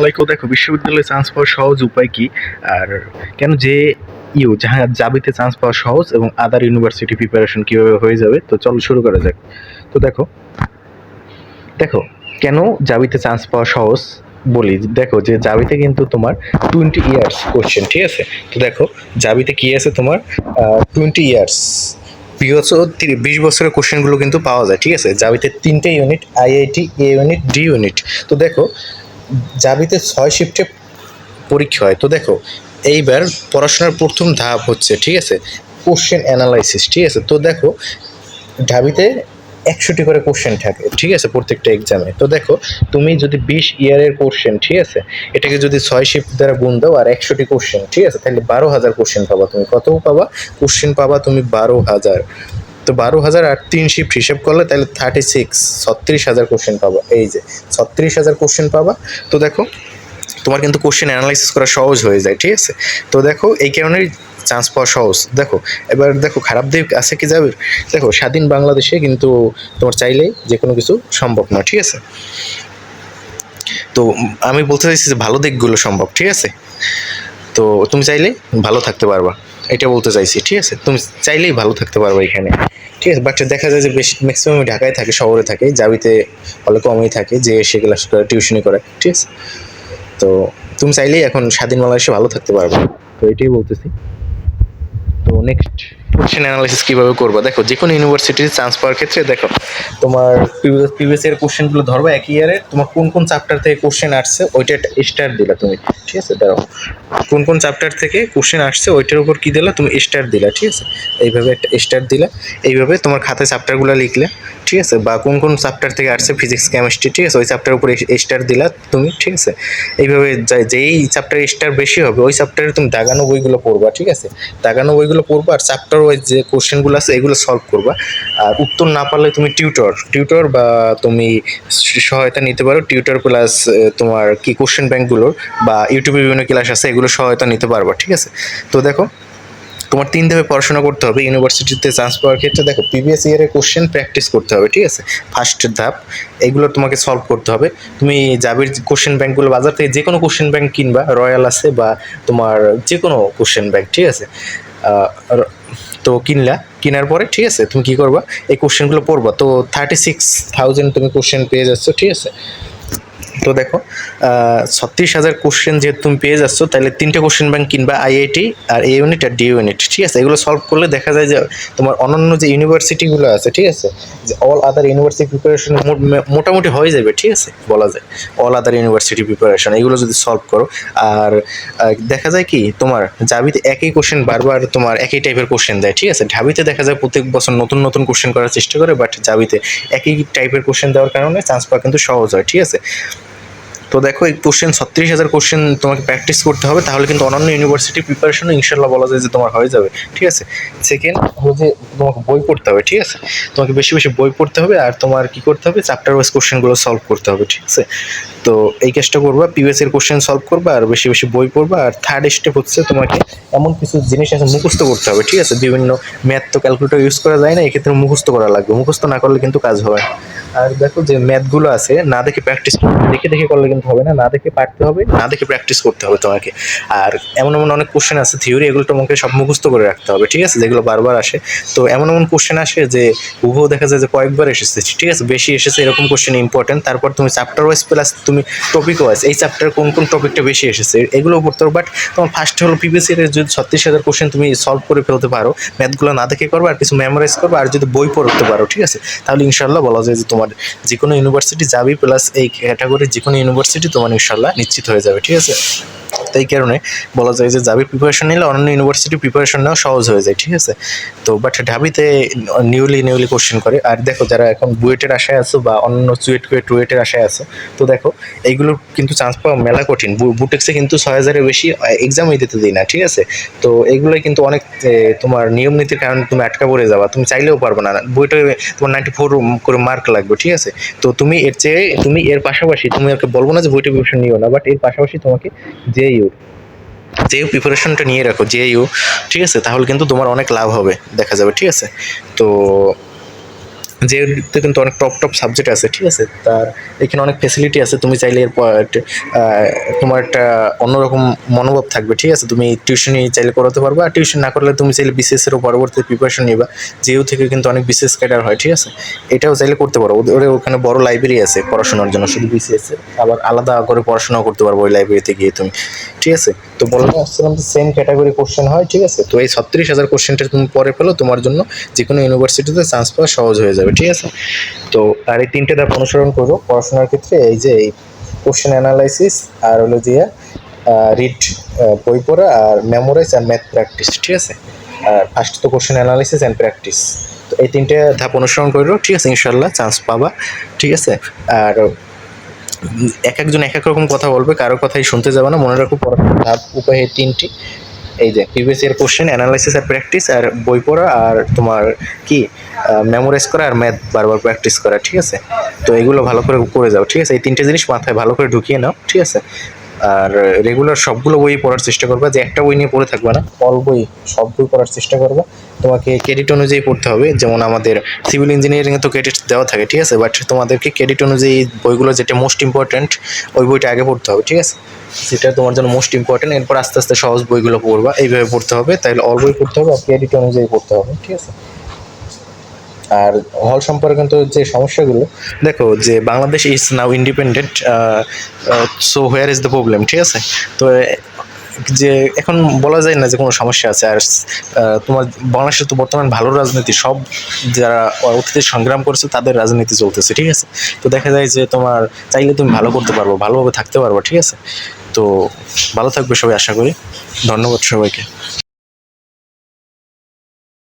লাইকও দেখো, বিশ্ববিদ্যালয়ে চান্স পাওয়ার সহজ উপায় কি? আর কেন যে ইউ যাহা জাবিতে চান্স পাওয়া সহজ এবং আদার ইউনিভার্সিটি প্রিপারেশন কীভাবে হয়ে যাবে? তো চলো শুরু করা যাক। তো দেখো দেখো, কেন জাবিতে চান্স পাওয়া সহজ বলি? দেখো যে জাবিতে কিন্তু তোমার টোয়েন্টি ইয়ার্স কোশ্চেন ঠিক আছে? তো দেখো জাবিতে কি আছে তোমার? টোয়েন্টি ইয়ার্স তিরি- বিশ বছরের কোশ্চেনগুলো কিন্তু পাওয়া যায়, ঠিক আছে? জাবিতে তিনটে unit IIT A unit D unit তো দেখো জাবিতে ছয় শিফটে পরীক্ষা হয়। তো দেখো, এইবার পড়াশোনার প্রথম ধাপ হচ্ছে, ঠিক আছে? কোশ্চেন অ্যানালাইসিস ঠিক আছে? তো দেখো ঢাবিতে একশোটি করে কোশ্চেন থাকে, ঠিক আছে, প্রত্যেকটা এক্সামে তো দেখো, তুমি যদি বিশ ইয়ারের কোশ্চেন ঠিক আছে? এটাকে যদি ছয় শিফট দ্বারা গুণ দাও আর একশোটি কোশ্চেন ঠিক আছে? তাহলে বারো হাজার কোশ্চেন পাবা তুমি। কত পাবা? কোশ্চেন পাবা তুমি বারো হাজার। তো বারো হাজার আর তিন শিফট হিসেব করলে তাহলে থার্টি সিক্স ছত্রিশ হাজার কোশ্চেন পাবা। এই যে, ছত্রিশ হাজার কোশ্চেন পাবা। তো দেখো, তোমার কিন্তু কোশ্চেন অ্যানালাইসিস করা সহজ হয়ে যায়, ঠিক আছে? তো দেখো, এই কারণেই চান্স পাওয়া সহজ। দেখো, এবার দেখো, খারাপ দিক আছে কি যাবে? দেখো, স্বাধীন বাংলাদেশে কিন্তু তোমার চাইলেই যে কোনো কিছু সম্ভব না ঠিক আছে? তো আমি বলতে চাইছি যে ভালো দিকগুলো সম্ভব, ঠিক আছে? তো তুমি চাইলে ভালো থাকতে পারবা। এটা বলতে চাইছি, ঠিক আছে? তুমি চাইলেই ভালো থাকতে পারবে এখানে, ঠিক আছে? বাট দেখা যায় যে বেশি ম্যাক্সিমাম ঢাকায় থাকে, শহরে থাকে জাবিতে ভালো কমই থাকে, যে এসে ক্লাস করে টিউশনই করে, ঠিক আছে? তো তুমি চাইলেই এখন স্বাধীন বাংলাদেশে ভালো থাকতে পারবে। তো এটাই বলতেছি। তো নেক্সট কোশ্চেন অ্যানালাইসিস কীভাবে করব? দেখো যে কোনো ইউনিভার্সিটির চান্স পাওয়ার ক্ষেত্রে দেখো, তোমার প্রিভিয়াস ইয়ার কোশ্চেনগুলো ধরবা এক ইয়ারে তোমার কোন কোন চ্যাপ্টার থেকে কোশ্চেন আসছে ওইটা স্টার দিলা তুমি, ঠিক আছে? দাঁড়াও। কোন কোন চ্যাপ্টার থেকে কোশ্চেন আসছে ওইটার উপর কী দিলা? তুমি স্টার দিলা, ঠিক আছে? এইভাবে একটা স্টার দিলা, এইভাবে তোমার খাতায় চ্যাপ্টারগুলো লিখলে, ঠিক আছে? বা কোন কোন চ্যাপ্টার থেকে আসছে ফিজিক্স কেমিস্ট্রি ঠিক আছে? ওই চ্যাপ্টার উপরে স্টার দিলা তুমি, ঠিক আছে? এইভাবে যেই চ্যাপ্টারে স্টার বেশি হবে, ওই চ্যাপ্টারে তুমি দাগানো বইগুলো পড়বা, ঠিক আছে? দাগানো বইগুলো পড়বা আর চ্যাপ্টার ওয়াইজ যে কোশ্চেনগুলো আছে, এগুলো সলভ করবা। আর উত্তর না পারলে তুমি টিউটর টিউটর বা তুমি সহায়তা নিতে পারো। টিউটর প্লাস তোমার কি কোশ্চেন ব্যাংকগুলোর বা ইউটিউবে বিভিন্ন ক্লাস আছে, এগুলো সহায়তা নিতে পারবা, ঠিক আছে? তো দেখো, তোমার তিন ধাপে পড়াশোনা করতে হবে। ইউনিভার্সিটিতে চান্স পাওয়ার ক্ষেত্রে দেখো প্রিভিয়াস ইয়ারের কোশ্চেন প্র্যাকটিস করতে হবে, ঠিক আছে? ফার্স্ট ধাপ, এগুলো তোমাকে সলভ করতে হবে। তুমি জাবির কোশ্চেন ব্যাংকগুলো বাজার থেকে যে কোনো কোশ্চেন ব্যাংক কিনবা রয়্যাল আছে বা তোমার যে কোনো কোশ্চেন ব্যাংক ঠিক আছে? তো কিনলা, কেনার পরে, ঠিক আছে, তুমি কি করবা? এই কোশ্চেনগুলো পড়বা। তো থার্টি সিক্স থাউজেন্ড তুমি কোশ্চেন পেয়ে যাচ্ছ, ঠিক আছে? তো দেখো ছত্রিশ হাজার কোশ্চেন যেহেতু তুমি পেয়ে যাচ্ছ, তাহলে তিনটে কোশ্চেন ব্যাংক কিনবা আইআইটি আর এ ইউনিট আর ডি ইউনিট ঠিক আছে? এগুলো সলভ করলে দেখা যায় যে তোমার অন্যান্য যে ইউনিভার্সিটিগুলো আছে, ঠিক আছে? যে অল আদার ইউনিভার্সিটি প্রিপারেশন মোটামুটি হয়ে যাবে, ঠিক আছে? বলা যায়। অল আদার ইউনিভার্সিটি প্রিপারেশন এগুলো যদি সলভ করো। আর দেখা যায় কি, তোমার জাবিতে একই কোশ্চেন বারবার তোমার একই টাইপের কোশ্চেন দেয়, ঠিক আছে? ঢাবিতে দেখা যায় প্রত্যেক বছর নতুন নতুন কোশ্চেন করার চেষ্টা করে বাট জাবিতে একই টাইপের কোশ্চেন দেওয়ার কারণে চান্স পাওয়া কিন্তু সহজ হয়, ঠিক আছে? তো দেখো, এই কোশ্চেন ছত্রিশ হাজার কোশ্চেন তোমাকে প্র্যাকটিস করতে হবে, তাহলে কিন্তু অন্যান্য ইউনিভার্সিটি প্রিপারেশনও ইনশাল্লাহ বলা যায় যে তোমার হয়ে যাবে। ঠিক আছে? সেকেন্ড হলো যে তোমাকে বই পড়তে হবে, ঠিক আছে? তোমাকে বেশি বেশি বই পড়তে হবে আর তোমার কি করতে হবে? চ্যাপ্টার ওয়াইজ কোশ্চেনগুলো সলভ করতে হবে, ঠিক আছে? তো এই কাজটা করবা এর কোশ্চেন সলভ করবা আর বেশি বেশি বই পড়বা আর থার্ড স্টেপ হচ্ছে তোমাকে এমন কিছু জিনিস আছে মুখস্থ করতে হবে, ঠিক আছে? বিভিন্ন ম্যাথ তো ক্যালকুলেটর ইউজ করা যায় না, এক্ষেত্রে মুখস্থ করা লাগবে। মুখস্থ না করলে কিন্তু কাজ হবে আর দেখো যে ম্যাথগুলো আছে, না দেখে প্র্যাকটিস দেখে দেখে করলে কিন্তু হবে না না দেখে পারতে হবে, না দেখে প্র্যাকটিস করতে হবে তোমাকে। আর এমন এমন অনেক কোশ্চেন আছে থিওরি এগুলো তোমাকে সব মুখস্থ করে রাখতে হবে, ঠিক আছে? যেগুলো বারবার আসে। তো এমন এমন কোশ্চেন আসে যে উভয় দেখা যায় যে কয়েকবার এসেছে, ঠিক আছে? বেশি এসেছে, এরকম কোশ্চেন ইম্পর্টেন্ট তারপর তুমি চ্যাপ্টার ওয়াইজ প্লাস তুমি টপিক ওয়াইজ এই চ্যাপ্টার কোন কোন টপিকটা বেশি এসেছে, এগুলো পড়তে হবে বাট তোমার ফার্স্ট হলো ইয়ারের যদি ছত্রিশ হাজার কোশ্চেন তুমি সলভ করে ফেলতে পারো ম্যাথগুলো না দেখে করবে, আর কিছু মেমোরাইজ করবে, আর যদি বই পড়তে পারো, ঠিক আছে? তাহলে ইনশাল্লাহ বলা যায় যে তোমার যে কোনো ইউনিভার্সিটি যাবি প্লাস এই ক্যাটাগরির যে কোনো ইউনিভার্সিটি তোমার ইনশাল্লাহ নিশ্চিত হয়ে যাবে, ঠিক আছে? তো এই কারণে বলা যায় যে জাবির প্রিপারেশন নিলে অন্যান্য ইউনিভার্সিটি প্রিপারেশন নেওয়া সহজ হয়ে যায়, ঠিক আছে? তো বাট ঢাবিতে নিউলি নিউলি কোশ্চেন করে। আর দেখো যারা এখন বুয়েটের আশায় আছো বা অন্য চুয়েট কুয়েট, রুয়েটের আশায় আছো, তো দেখো, এইগুলোর কিন্তু চান্স পাওয়া মেলা কঠিন। বুটেক্সে কিন্তু ছয় হাজারের বেশি এক্সামই দিতে দিই না, ঠিক আছে? তো এগুলোই কিন্তু অনেক তোমার নিয়ম নীতির কারণে তুমি আটকা পড়ে যাবা। তুমি চাইলেও পারবে না। বইটা তোমার নাইনটি ফোর করে মার্ক লাগবে, ঠিক আছে? তো তুমি এর চেয়ে, তুমি এর পাশাপাশি, তুমি ওকে বলব না যে বইটা প্রিপারেশন নিও না বাট এর পাশাপাশি তোমাকে যে যে প্রিপারেশনটা নিয়ে রাখো যে ইউ ঠিক আছে? তাহলে কিন্তু তোমার অনেক লাভ হবে, দেখা যাবে, ঠিক আছে? তো যেহেতু কিন্তু অনেক টপ টপ সাবজেক্ট আছে, ঠিক আছে? তার এখানে অনেক ফেসিলিটি আছে, তুমি চাইলে এরপর তোমার একটা অন্যরকম মনোভাব থাকবে, ঠিক আছে? তুমি টিউশনি চাইলে করাতে পারবে, আর টিউশন না করলে তুমি চাইলে বিসিএস এরও পরবর্তীতে প্রিপারেশন নিবা। যেও থেকে কিন্তু অনেক বিসিএস ক্যাডার হয়, ঠিক আছে? এটাও চাইলে করতে পারো। ওদের ওখানে বড় লাইব্রেরি আছে পড়াশোনার জন্য, শুধু বিসিএস এর। আবার আলাদা করে পড়াশোনাও করতে পারব ওই লাইব্রেরিতে গিয়ে তুমি, ঠিক আছে? তো বললাম আসছিলাম যে সেম ক্যাটাগরি কোশ্চেন হয়, ঠিক আছে? তো এই ছত্রিশ হাজার কোশ্চেনটা তুমি পরে পেল তোমার জন্য যে কোনো ইউনিভার্সিটিতে চান্স পাওয়া সহজ হয়ে যাবে, ঠিক আছে? তো আর এই তিনটে ধাপ অনুসরণ করো, পড়াশোনার ক্ষেত্রে এই যে এই কোশ্চেন অ্যানালাইসিস আর হলো যে রিড বই পড়া আর মেমোরাইজ আর ম্যাথ প্র্যাকটিস ঠিক আছে? আর ফার্স্ট তো কোশ্চেন অ্যানালাইসিস অ্যান্ড প্র্যাকটিস তো এই তিনটে ধাপ অনুসরণ করো ঠিক আছে? ইনশাল্লাহ চান্স পাবা, ঠিক আছে? আর এক একজন এক এক রকম কথা বলবে, কারও কথাই শুনতে যাবে না, মনে রাখো পড়া উপায় তিনটি। এই যে প্রিভিয়াস ইয়ার কোশ্চেন অ্যানালাইসিস আর প্র্যাকটিস আর বই পড়া, আর তোমার কি মেমোরাইজ করা আর ম্যাথ বারবার প্র্যাকটিস করা, ঠিক আছে? তো এগুলো ভালো করে করে যাও, ঠিক আছে? এই তিনটে জিনিস মাথায় ভালো করে ঢুকিয়ে নাও, ঠিক আছে? আর রেগুলার সবগুলো বই পড়ার চেষ্টা করবে, যে একটা বই নিয়ে পড়ে থাকবে না অল বই, সব বই পড়ার চেষ্টা করবে। তোমাকে ক্রেডিট অনুযায়ী পড়তে হবে, যেমন আমাদের সিভিল ইঞ্জিনিয়ারিংয়ে তো ক্রেডিট দেওয়া থাকে, ঠিক আছে? বাট তোমাদেরকে ক্রেডিট অনুযায়ী বইগুলো যেটা মোস্ট ইম্পর্ট্যান্ট ওই বইটা আগে পড়তে হবে, ঠিক আছে? সেটা তোমার জন্য মোস্ট ইম্পর্ট্যান্ট এরপর আস্তে আস্তে সহজ বইগুলো পড়বা, এইভাবে পড়তে হবে। তাহলে অল বই পড়তে হবে, আর ক্রেডিট অনুযায়ী পড়তে হবে, ঠিক আছে? আর হল সম্পর্কে কিন্তু যে সমস্যাগুলো, দেখো যে Bangladesh is now independent so where is the problem ঠিক আছে? তো, যে এখন বলা যায় না যে কোনো সমস্যা আছে, আর তোমার বাংলাদেশে তো বর্তমান ভালো রাজনীতি, সব যারা অতীতে সংগ্রাম করছে তাদের রাজনীতি চলতেছে, ঠিক আছে? তো দেখা যায় যে তোমার চাইলে তুমি ভালো করতে পারব, ভালোভাবে থাকতে পারব, ঠিক আছে? তো ভালো থাকবে সবাই, আশা করি। ধন্যবাদ সবাইকে।